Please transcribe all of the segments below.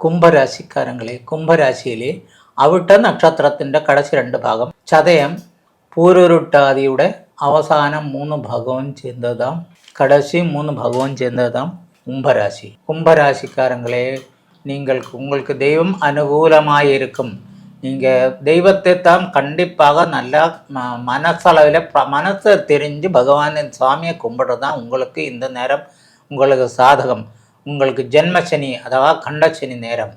കുംഭരാശിക്കാരങ്ങളെ കുംഭരാശിയിലെ അവിട്ട നക്ഷത്രത്തിൻ്റെ കടച്ച് രണ്ട് ഭാഗം ചതയം പൂരുരുട്ടാതിയുടെ അവസാനം മൂന്ന് ഭാഗവും சேர்ந்ததாம் கடைசி மூணு பகவான் சேர்ந்ததாம் கும்பராசி கும்பராசிக்காரங்களே நீங்கள் உங்களுக்கு தெய்வம் அனுகூலமாக இருக்கும் நீங்கள் தெய்வத்தை தான் கண்டிப்பாக நல்லா ம- மனசளவில் ப- மனசை தெரிஞ்சு பகவானின் சாமியை கும்பிடுறது தான் உங்களுக்கு இந்த நேரம் உங்களுக்கு சாதகம் உங்களுக்கு ஜென்மசனி அதாவது கண்டசனி நேரம்.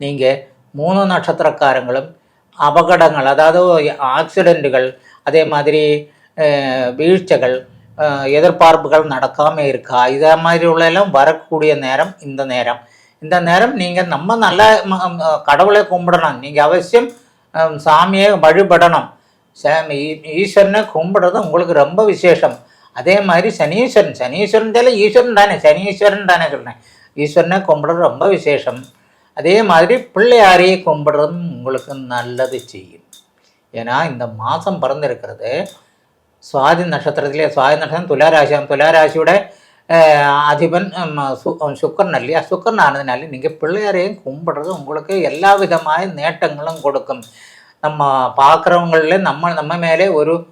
நீங்கள் மூணு நட்சத்திரக்காரங்களும் அபகடங்கள் அதாவது ஆக்சிடெண்ட்டுகள் அதே மாதிரி வீழ்ச்சிகள் எதிர்பார்ப்புகள் நடக்காமல் இருக்கா? இதே மாதிரி உள்ள எல்லாம் வரக்கூடிய நேரம் இந்த நேரம். இந்த நேரம் நீங்கள் நம்ம நல்ல கடவுளை கும்பிடணும். நீங்கள் அவசியம் சாமியை வழிபடணும். சாமி ஈஸ்வரனை கும்பிடுறது உங்களுக்கு ரொம்ப விசேஷம். அதே மாதிரி சனீஸ்வரன். சனீஸ்வரன் தானே ஈஸ்வரன் தானே. சனீஸ்வரன் தானே சொல்கிறேன் ஈஸ்வரனை கும்பிடுறது ரொம்ப விசேஷம். அதே மாதிரி பிள்ளையாரையே கும்பிடுறதும் உங்களுக்கு நல்லது செய்யும். ஏன்னா இந்த மாதம் பிறந்திருக்கிறது. சுவாதி நட்சத்திரத்திலே சுவாதி நட்சத்திரம் துளாராசியம் துலாராசியோட அதிபன் சு- சுக்கரன் இல்லையா? சுக்கரன் ஆனதுனால நீங்கள் பிள்ளையாரையும் கும்பிடுறது உங்களுக்கு எல்லா விதமான நேட்டங்களும் கொடுக்கும். நம்ம பார்க்குறவங்களில் நம்ம நம்ம மேலே ஒரு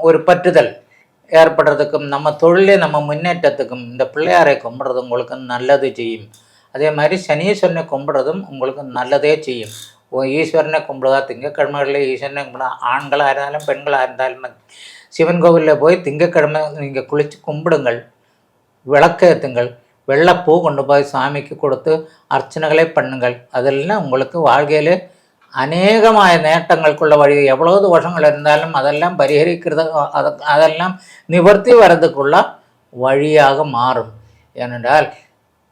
ஒரு பற்றுதல். ஏற்படுறதுக்கும் நம்ம தொழிலே நம்ம முன்னேற்றத்துக்கும் இந்த பிள்ளையாரை கும்பிட்றது உங்களுக்கு நல்லது செய்யும். அதே மாதிரி சனீஸ்வரனை கும்பிட்றதும் உங்களுக்கு நல்லதே செய்யும். ஈஸ்வரனை கும்பிடுதா? திங்கக்கிழமைகளில் ஈஸ்வரனை கும்பிடுதா ஆண்களாக இருந்தாலும் பெண்களாக இருந்தாலும் சிவன் கோவிலில் போய் திங்கக்கிழமை நீங்கள் குளித்து கும்பிடுங்கள். விளக்கேற்றுங்கள் வெள்ளைப்பூ கொண்டு போய் சாமிக்கு கொடுத்து அர்ச்சனைகளை பண்ணுங்கள். அதெல்லாம் உங்களுக்கு வாழ்க்கையிலே அநேகമായ நேட்டங்களுக்குள்ள வழி எவ்வளோ தோஷங்கள் இருந்தாலும் அதெல்லாம் பரிஹரிக்கிறது அதெல்லாம் நிவர்த்தி வர்றதுக்குள்ள வழியாக மாறும் ஏனென்றால்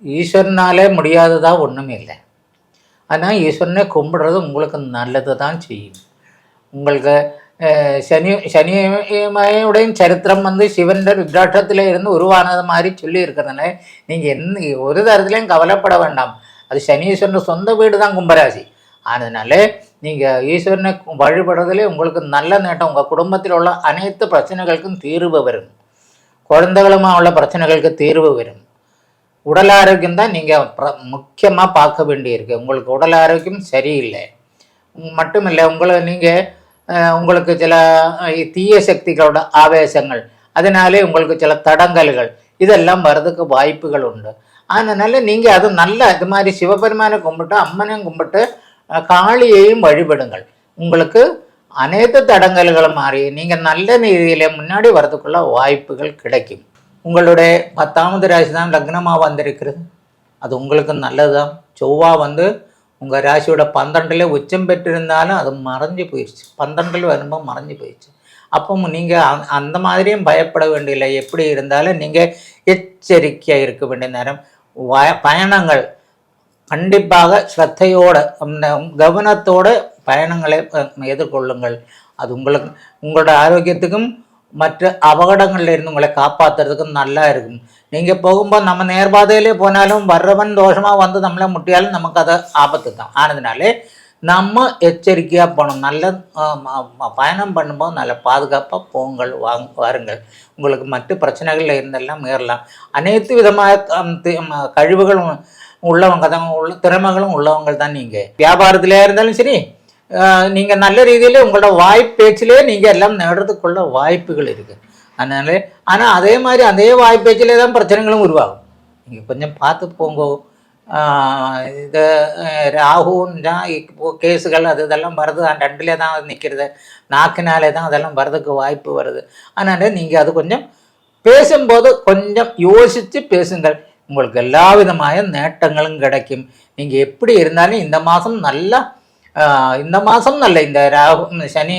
ஈஸ்வரனாலே முடியாததா ஒன்றும் இல்லை ஆனால் ஈஸ்வரனை கும்பிடுறது உங்களுக்கு நல்லது தான் செய்யும் உங்களுக்கு சனி சனியுடையும் சரித்திரம் வந்து சிவன் ருத்ராட்சத்தில் இருந்து உருவானது மாதிரி சொல்லி இருக்கிறதுனால நீங்கள் எந்த ஒரு தரத்துலையும் கவலைப்பட வேண்டாம் அது சனீஸ்வரன் சொந்த வீடு தான் கும்பராசி அதனால நீங்கள் ஈஸ்வரனை வழிபடுறதுலே உங்களுக்கு நல்ல நேட்டம் உங்கள் குடும்பத்தில் உள்ள அனைத்து பிரச்சனைகளுக்கும் தீர்வு வரும். குழந்தைகளுமாக உள்ள பிரச்சனைகளுக்கு தீர்வு வரும். உடல் ஆரோக்கியம் தான் நீங்கள் முக்கியமாக பார்க்க வேண்டியிருக்கு. உங்களுக்கு உடல் ஆரோக்கியம் சரியில்லை. மட்டும் இல்லை உங்களை நீங்கள் உங்களுக்கு சில தீய சக்திகளோட ஆவேசங்கள் அதனாலே உங்களுக்கு சில தடங்கல்கள் இதெல்லாம் வர்றதுக்கு வாய்ப்புகள் உண்டு. அதனால நீங்கள் அது நல்ல இது மாதிரி சிவபெருமானை கும்பிட்டு அம்மனையும் கும்பிட்டு காளியையும் வழிபடுங்கள். உங்களுக்கு அனைத்து தடங்கல்களும் மாறி நீங்கள் நல்ல நீதியில முன்னாடி வரதுக்குள்ள வாய்ப்புகள் கிடைக்கும். உங்களுடைய பத்தாவது ராசி தான் லக்னமாக வந்திருக்கிறது. அது உங்களுக்கு நல்லதுதான். செவ்வா வந்து உங்கள் ராசியோட பன்னெண்டில் உச்சம் பெற்றிருந்தாலும் அது மறைஞ்சு போயிடுச்சு. பன்னெண்டில் வரும்போது மறைஞ்சு போயிடுச்சு. அப்போ நீங்கள் அந்த மாதிரியும் பயப்பட வேண்டியதில்லை. எப்படி இருந்தாலும் நீங்கள் எச்சரிக்கையாக இருக்க வேண்டிய நேரம். வய- பயணங்கள் கண்டிப்பாக ஸ்ரத்தையோட அந்த கவனத்தோட பயணங்களை எதிர்கொள்ளுங்கள். அது உங்களுக்கு உங்களோட ஆரோக்கியத்துக்கும் மற்ற அபகடங்கள்ல இருந்து உங்களை காப்பாற்றுறதுக்கும் நல்லா இருக்கும். நீங்கள் போகும்போது நம்ம நேர்பாதையிலே போனாலும் வர்றவன் தோஷமாக வந்து நம்மளை முட்டியாலும் நமக்கு அது ஆபத்து தான். ஆனதுனாலே நம்ம எச்சரிக்கையாக போகணும். நல்ல பயணம் பண்ணும்போது நல்ல பாதுகாப்பாக போங்கள் வாங் வாருங்கள். உங்களுக்கு மற்ற பிரச்சனைகள் இருந்தெல்லாம் மீறலாம். அனைத்து விதமான கழிவுகளும் உள்ளவங்க தான் உள்ள திறமைகளும் உள்ளவங்க தான் நீங்கள் வியாபாரத்திலே இருந்தாலும் சரி நீங்கள் நீங்க நல்ல ரீதியில உங்களோட வாய்ப்பேச்சிலே நீங்க எல்லாம் நேடுறதுக்குள்ள வாய்ப்புகள் இருக்கு. அதனால ஆனா அதே மாதிரி அதே வாய்ப்பேச்சிலே தான் பிரச்சனைகளும் உருவாகும். நீங்க கொஞ்சம் பார்த்து போங்க. இது அஹ், ராகுவும் தான் இப்போ கேஸுகள் அது இதெல்லாம் வருது அந்த ரெண்டுலே தான் அது நிற்கிறது நாக்கினாலே தான் அதெல்லாம் வர்றதுக்கு வாய்ப்பு வருது. அதனால நீங்கள் அது கொஞ்சம் பேசும்போது கொஞ்சம் யோசித்து பேசுங்கள். உங்களுக்கு எல்லா விதமான நேட்டங்களும் கிடைக்கும் நீங்கள் எப்படி இருந்தாலும் இந்த மாதம் நல்ல இந்த மாதம் நல்ல இந்த ராகு சனி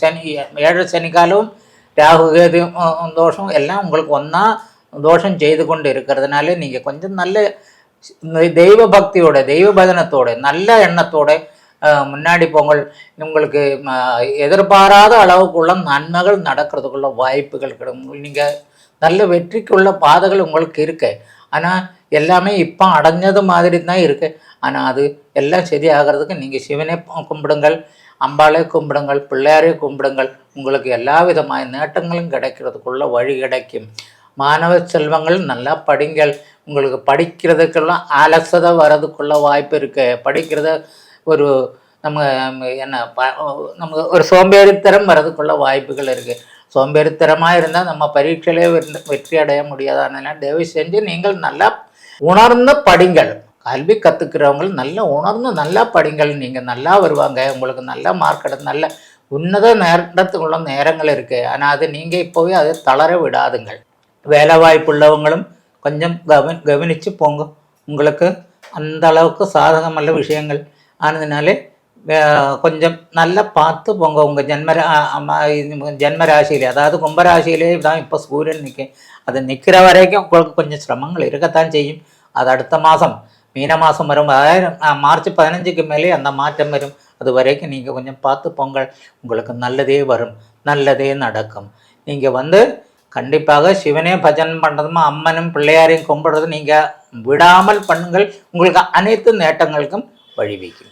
சனி ஏழு சனிக்காலமும் ராகு கேது தோஷம் எல்லாம் உங்களுக்கு ஒன்றா தோஷம் செய்து கொண்டு இருக்கிறதுனால நீங்கள் கொஞ்சம் நல்ல தெய்வ பக்தியோட தெய்வ பதனத்தோட நல்ல எண்ணத்தோட முன்னாடி போங்கள் உங்களுக்கு எதிர்பாராத அளவுக்குள்ள நன்மைகள் நடக்கிறதுக்குள்ள வாய்ப்புகள் கிடைக்கும். நீங்கள் நல்ல வெற்றிக்குள்ள பாதைகள் உங்களுக்கு இருக்கு. ஆனால் எல்லாமே இப்போ அடைஞ்சது மாதிரி தான் இருக்கு. ஆனால் அது எல்லாம் சரியாகிறதுக்கு நீங்கள் சிவனை கும்பிடுங்கள் அம்பாலே கும்பிடுங்கள் பிள்ளையாரே கும்பிடுங்கள். உங்களுக்கு எல்லா விதமான நேட்டங்களும் கிடைக்கிறதுக்குள்ள வழி கிடைக்கும். மாணவ செல்வங்கள் நல்லா படிங்கள். உங்களுக்கு படிக்கிறதுக்கெல்லாம் அலசதை வர்றதுக்குள்ள வாய்ப்பு இருக்குது படிக்கிறத ஒரு நம்ம என்ன ப- நமக்கு ஒரு சோம்பேறித்தனம் வரதுக்குள்ள வாய்ப்புகள் இருக்கு. சோம்பேறித்தனமாக இருந்தால் நம்ம பரீட்சையிலே வெற்றி- அடைய முடியாது. அதனால் தயவு செஞ்சு நீங்கள் நல்லா உணர்ந்து படிங்கள். கல்வி கற்றுக்கிறவங்க நல்லா உணர்ந்து நல்லா படிங்கள். நீங்கள் நல்லா வருவாங்க. உங்களுக்கு நல்ல மார்க் எடுத்து நல்ல உன்னத நேரத்துக்குள்ள நேரங்கள் இருக்குது ஆனால் அது நீங்கள் இப்போவே அதை தளர விடாதுங்கள். வேலை வாய்ப்புள்ளவங்களும் கொஞ்சம் கவனி கவனித்து போங்க. உங்களுக்கு அந்த அளவுக்கு சாதகமல்ல விஷயங்கள். ஆனதுனாலே கொஞ்சம் நல்லா பார்த்து போங்க உங்கள் ஜென்மரா ஜென்மராசியில் அதாவது கும்பராசியிலே தான் இப்போ சூரியன் நிற்கும் அது நிற்கிற வரைக்கும் உங்களுக்கு கொஞ்சம் சிரமங்கள் இருக்கத்தான் செய்யும். அது அடுத்த மாதம் மீன மாதம் வரும். அதாவது மார்ச் பதினஞ்சுக்கு மேலே அந்த மாற்றம் வரும். அது வரைக்கும் நீங்கள் கொஞ்சம் பார்த்து பொங்கல் உங்களுக்கு நல்லதே வரும். நல்லதே நடக்கும். நீங்கள் வந்து கண்டிப்பாக சிவனே பஜன் பண்ணுறதும் அம்மனும் பிள்ளையாரையும் கும்பிடுறது நீங்கள் விடாமல் பண்ணுங்கள். உங்களுக்கு அனைத்து நேட்டங்களுக்கும் വഴിവെക്കും